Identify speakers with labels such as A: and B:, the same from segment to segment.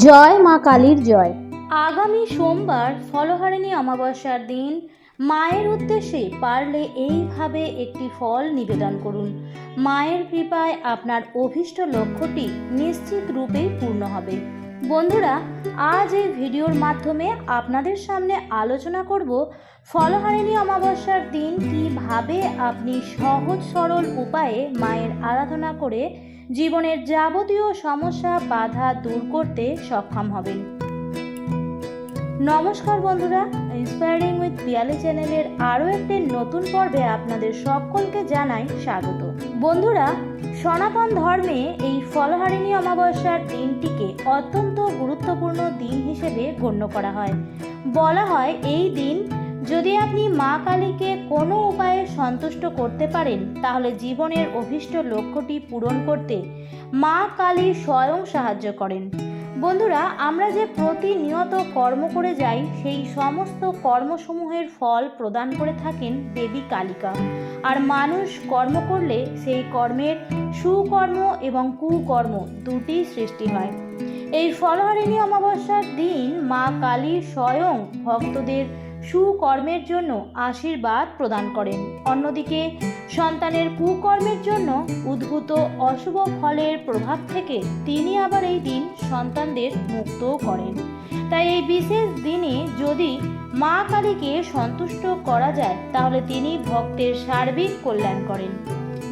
A: জয় মা কালীর জয়।
B: আগামী সোমবার ফলহারিণী অমাবস্যার দিন। মায়ের উদ্দেশ্যে পারলে এইভাবে একটি ফল নিবেদন করুন। মায়ের কৃপায় আপনার অভীষ্ট লক্ষ্যটি নিশ্চিত রূপেই পূর্ণ হবে। বন্ধুরা, আজ এই ভিডিওর মাধ্যমে আপনাদের সামনে আলোচনা করব ফলহারিণী অমাবস্যার দিন কীভাবে আপনি সহজ সরল উপায়ে মায়ের আরাধনা করে জীবনের যাবতীয় সমস্যা, বাধা দূর করতে সক্ষম হবেন। নমস্কার বন্ধুরা ইন্সপায়ারিং উইথ পিয়ালি চ্যানেলের আরও একটি নতুন পর্বে আপনাদের সকলকে জানাই স্বাগত। বন্ধুরা, সনাতন ধর্মে এই ফলহারিণী অমাবস্যার দিনটিকে অত্যন্ত গুরুত্বপূর্ণ দিন হিসেবে গণ্য করা হয়। বলা হয় এই দিন যদি আপনি মা কালীকে কোনো উপায়ে সন্তুষ্ট করতে পারেন, তাহলে জীবনের অভীষ্ট লক্ষ্যটি পূরণ করতে মা কালী স্বয়ং সাহায্য করেন। বন্ধুরা, আমরা যে প্রতিনিয়ত কর্ম করে যাই, সেই সমস্ত কর্মসমূহের ফল প্রদান করে থাকেন দেবী কালিকা। আর মানুষ কর্ম করলে সেই কর্মের সুকর্ম এবং কুকর্ম দুটি সৃষ্টি হয়। এই ফলহারিণী অমাবস্যার দিন মা কালী স্বয়ং ভক্তদের সুকর্মের জন্য আশীর্বাদ প্রদান করেন। অন্যদিকে, সন্তানের কুকর্মের জন্য উদ্ভূত অশুভ ফলের প্রভাব থেকে তিনি আবার এই দিন সন্তানদের মুক্তও করেন। তাই এই বিশেষ দিনে যদি মা কালীকে সন্তুষ্ট করা যায়, তাহলে তিনি ভক্তের সার্বিক কল্যাণ করেন।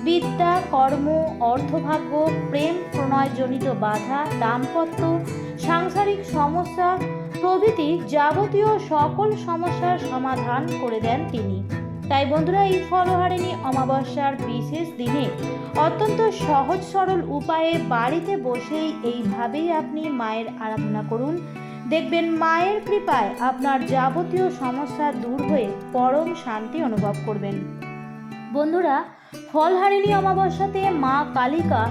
B: বিদ্যা, কর্ম, অর্থভাগ্য, প্রেম প্রণয়জনিত বাধা, দাম্পত্য, সাংসারিক সমস্যা প্রভৃতি যাবতীয় সকল সমস্যার সমাধান করে দেন তিনি। তাই বন্ধুরা, এই ফলহারিণী অমাবস্যার বিশেষ দিনে অত্যন্ত সহজ সরল উপায়ে বাড়িতে বসেই এইভাবেই আপনি মায়ের আরাধনা করুন। দেখবেন মায়ের কৃপায় আপনার যাবতীয় সমস্যা দূর হয়ে পরম শান্তি অনুভব করবেন। বন্ধুরা, ফলহারিণী অমাবস্যাতে মা কালিকা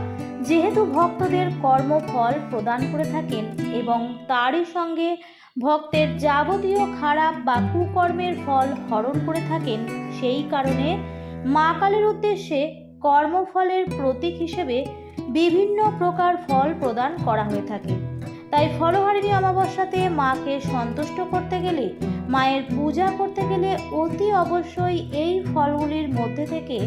B: যেহেতু ভক্তদের কর্মফল প্রদান করে থাকেন এবং তারই সঙ্গে ভক্তের যাবতীয় খারাপ বা কুকর্মের ফল হরণ করে থাকেন। সেই কারণে মা কালের উদ্দেশ্যে কর্মফলের প্রতীক হিসেবে বিভিন্ন প্রকার ফল প্রদান করা হয়ে থাকে। তাই ফলহারিণী অমাবস্যাতে মাকে সন্তুষ্ট করতে গেলে, মায়ের পূজা করতে গেলে অতি অবশ্যই এই ফলগুলির মধ্যে থেকে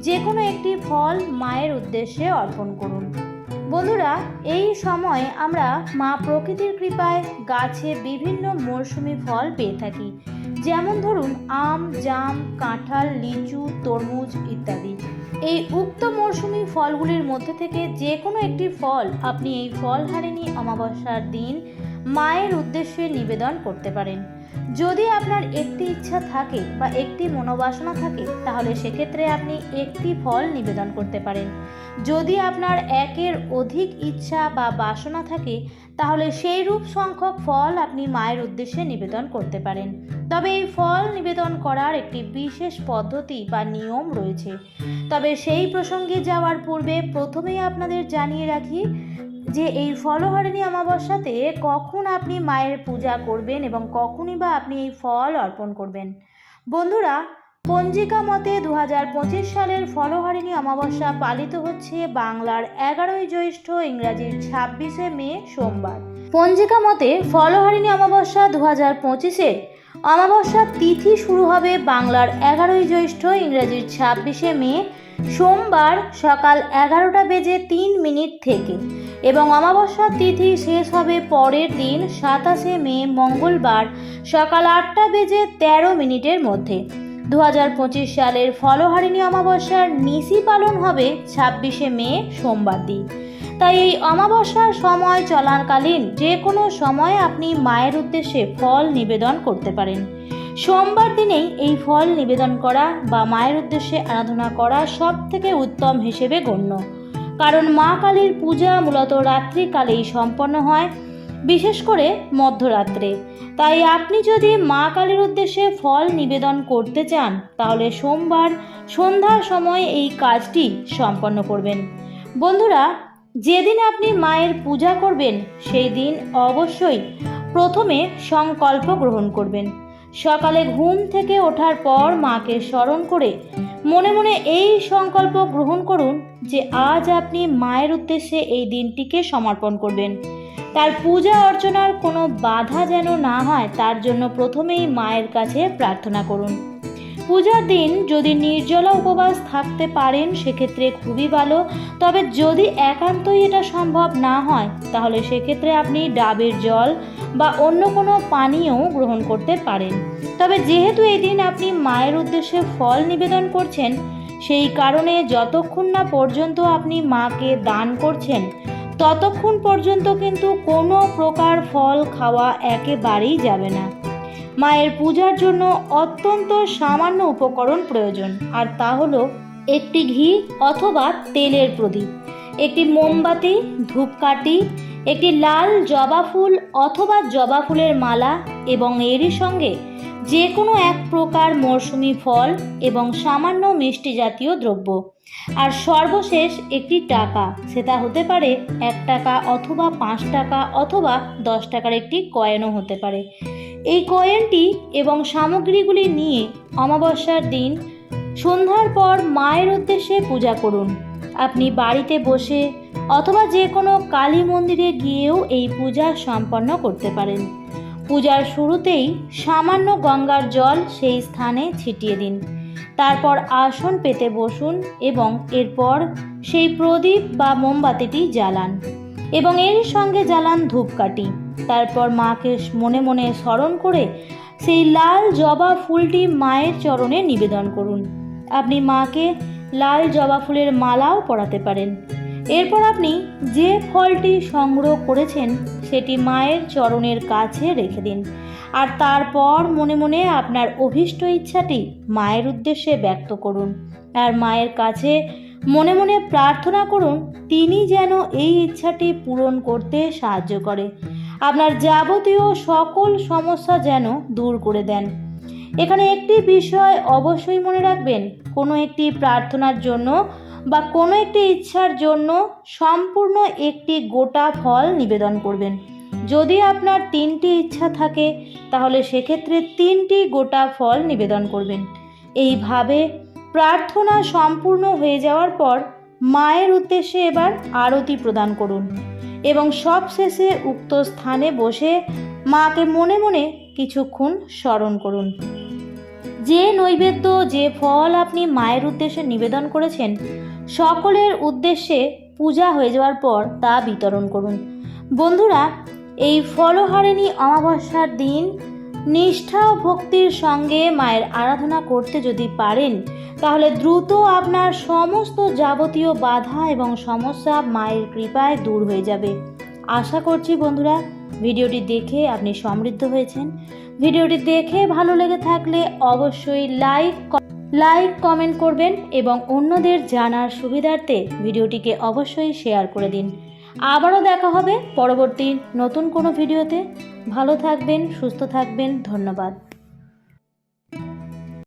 B: যে কোনো একটি ফল মায়ের উদ্দেশ্যে অর্পণ করুন। বন্ধুরা, এই সময় আমরা মা প্রকৃতির কৃপায় গাছে বিভিন্ন মরশুমি ফল পেয়ে থাকি। যেমন ধরুন, আম, জাম, কাঁঠাল, লিচু, তরমুজ ইত্যাদি। এই উক্ত মরশুমি ফলগুলির মধ্যে থেকে যে কোনো একটি ফল আপনি এই ফল ফলহারিণী অমাবস্যার দিন মায়ের উদ্দেশ্যে নিবেদন করতে পারেন। যদি আপনার একটি ইচ্ছা থাকে বা একটি মনোবাসনা থাকে, তাহলে সেক্ষেত্রে আপনি একটি ফল নিবেদন করতে পারেন। যদি আপনার একের অধিক ইচ্ছা বা বাসনা থাকে, তাহলে সেই রূপ সংখ্যক ফল আপনি মায়ের উদ্দেশ্যে নিবেদন করতে পারেন। তবে এই ফল নিবেদন করার একটি বিশেষ পদ্ধতি বা নিয়ম রয়েছে। তবে সেই প্রসঙ্গে যাওয়ার পূর্বে প্রথমেই আপনাদের জানিয়ে রাখি যে এই ফলহারিণী অমাবস্যাতে কখন আপনি মায়ের পূজা করবেন এবং কখনই বা আপনি এই ফল অর্পণ করবেন। বন্ধুরা, পঞ্জিকা মতে দু হাজার পঁচিশ সালের ফলহারিণী অমাবস্যা পালিত হচ্ছে বাংলার এগারোই জ্যৈষ্ঠ ইংরাজির ছাব্বিশে মে, সোমবার। পঞ্জিকা মতে ফলহারিণী অমাবস্যা দু হাজার পঁচিশে অমাবস্যার তিথি শুরু হবে বাংলার এগারোই জ্যৈষ্ঠ ইংরাজির ছাব্বিশে মে, সোমবার সকাল এগারোটা বেজে তিন মিনিট থেকে। এবং অমাবস্যার তিথি শেষ হবে পরের দিন, সাতাশে মে, মঙ্গলবার, সকাল আটটা বেজে তেরো মিনিটের মধ্যে। দু হাজার পঁচিশ সালের ফলহারিণী অমাবস্যার নিশি পালন হবে ছাব্বিশে মে, সোমবার দিন। তাই এই অমাবস্যার সময় চলাকালীন যে কোনো সময় আপনি মায়ের উদ্দেশ্যে ফল নিবেদন করতে পারেন। সোমবার দিনেই এই ফল নিবেদন করা বা মায়ের উদ্দেশ্যে আরাধনা করা সব থেকে উত্তম হিসেবে গণ্য। কারণ মা কালীর পূজা মূলত রাত্রিকালেই সম্পন্ন হয়, বিশেষ করে মধ্যরাত্রে। তাই আপনি যদি মা কালীর উদ্দেশ্যে ফল নিবেদন করতে চান, তাহলে সোমবার সন্ধ্যার সময় এই কাজটি সম্পন্ন করবেন। বন্ধুরা, যেদিন আপনি মায়ের পূজা করবেন, সেই দিন অবশ্যই প্রথমে সংকল্প গ্রহণ করবেন। সকালে ঘুম থেকে ওঠার পর মাকে স্মরণ করে মনে মনে এই সংকল্প গ্রহণ করুন যে আজ আপনি মায়ের উদ্দেশ্যে এই দিনটিকে সমর্পণ করবেন। তার পূজা অর্চনার কোনো বাধা যেন না হয়, তার জন্য প্রথমেই মায়ের কাছে প্রার্থনা করুন। পূজার দিন যদি নির্জলা উপবাস থাকতে পারেন, সেক্ষেত্রে খুবই ভালো। তবে যদি একান্তই এটা সম্ভব না হয়, তাহলে সেক্ষেত্রে আপনি ডাবের জল বা অন্য কোনো পানীয় গ্রহণ করতে পারেন। তবে যেহেতু এই দিন আপনি মায়ের উদ্দেশ্যে ফল নিবেদন করছেন, সেই কারণে যতক্ষণ না পর্যন্ত আপনি মাকে দান করছেন, ততক্ষণ পর্যন্ত কিন্তু কোনো প্রকার ফল খাওয়া একেবারেই যাবে না। মায়ের পূজার জন্য অত্যন্ত সামান্য উপকরণ প্রয়োজন, আর তা হলো একটি ঘি অথবা তেলের প্রদীপ, একটি মোমবাতি, ধূপকাঠি একটি লাল জবা ফুল অথবা জবা ফুলের মালা এবং এরই সঙ্গে যে কোনো এক প্রকার মরশুমি ফল এবং সামান্য মিষ্টি জাতীয় দ্রব্য। আর সর্বশেষ একটি টাকা, সেটা হতে পারে এক টাকা অথবা পাঁচ টাকা অথবা দশ টাকার একটি কয়েনও হতে পারে। এই কয়েনটি এবং সামগ্রীগুলি নিয়ে অমাবস্যার দিন সন্ধ্যার পর মায়ের উদ্দেশ্যে পূজা করুন। আপনি বাড়িতে বসে অথবা যে কোনো কালী মন্দিরে গিয়েও এই পূজা সম্পন্ন করতে পারেন। পূজার শুরুতেই সামান্য গঙ্গার জল সেই স্থানে ছিটিয়ে দিন। তারপর আসন পেতে বসুন এবং এরপর সেই প্রদীপ বা মোমবাতিটি জ্বালান এবং এর সঙ্গে জ্বালান ধূপকাঠি। তারপর মাকে মনে মনে স্মরণ করে সেই লাল জবা ফুলটি মায়ের চরণে নিবেদন করুন। আপনি মাকে লাল জবা ফুলের মালাও পরাতে পারেন। এরপর আপনি যে ফলটি সংগ্রহ করেছেন, সেটি মায়ের চরণের কাছে রেখে দিন। আর তারপর মনে মনে আপনার অভীষ্ট ইচ্ছাটি মায়ের উদ্দেশ্যে ব্যক্ত করুন। আর মায়ের কাছে মনে মনে প্রার্থনা করুন, তিনি যেন এই ইচ্ছাটি পূরণ করতে সাহায্য করে। আপনার যাবতীয় সকল সমস্যা যেন দূর করে দেন। এখানে একটি বিষয় অবশ্যই মনে রাখবেন, কোনো একটি প্রার্থনার জন্য বা কোনো একটি ইচ্ছার জন্য সম্পূর্ণ একটি গোটা ফল নিবেদন করবেন। যদি আপনার তিনটি ইচ্ছা থাকে, তাহলে সেক্ষেত্রে তিনটি গোটা ফল নিবেদন করবেন। এইভাবে প্রার্থনা সম্পূর্ণ হয়ে যাওয়ার পর মায়ের উদ্দেশ্যে এবার আরতি প্রদান করুন এবং সবশেষে উক্ত স্থানে বসে মাকে মনে মনে কিছুক্ষণ স্মরণ করুন। যে নৈবেদ্য, যে ফল আপনি মায়ের উদ্দেশ্যে নিবেদন করেছেন, সকলের উদ্দেশ্যে পূজা হয়ে যাওয়ার পর তা বিতরণ করুন। বন্ধুরা, এই ফলহারিণী অমাবস্যার দিন নিষ্ঠা ও ভক্তির সঙ্গে মায়ের আরাধনা করতে যদি পারেন, তাহলে দ্রুত আপনার সমস্ত যাবতীয় বাধা এবং সমস্যা মায়ের কৃপায় দূর হয়ে যাবে। আশা করছি বন্ধুরা ভিডিওটি দেখে আপনি সমৃদ্ধ হয়েছেন। ভিডিওটি দেখে ভালো লেগে থাকলে অবশ্যই লাইক লাইক, কমেন্ট করবেন এবং অন্যদের জানার সুবিধার্থে ভিডিওটিকে অবশ্যই শেয়ার করে দিন। আবারও দেখা হবে পরবর্তী নতুন কোনো ভিডিওতে। ভালো থাকবেন, সুস্থ থাকবেন, ধন্যবাদ।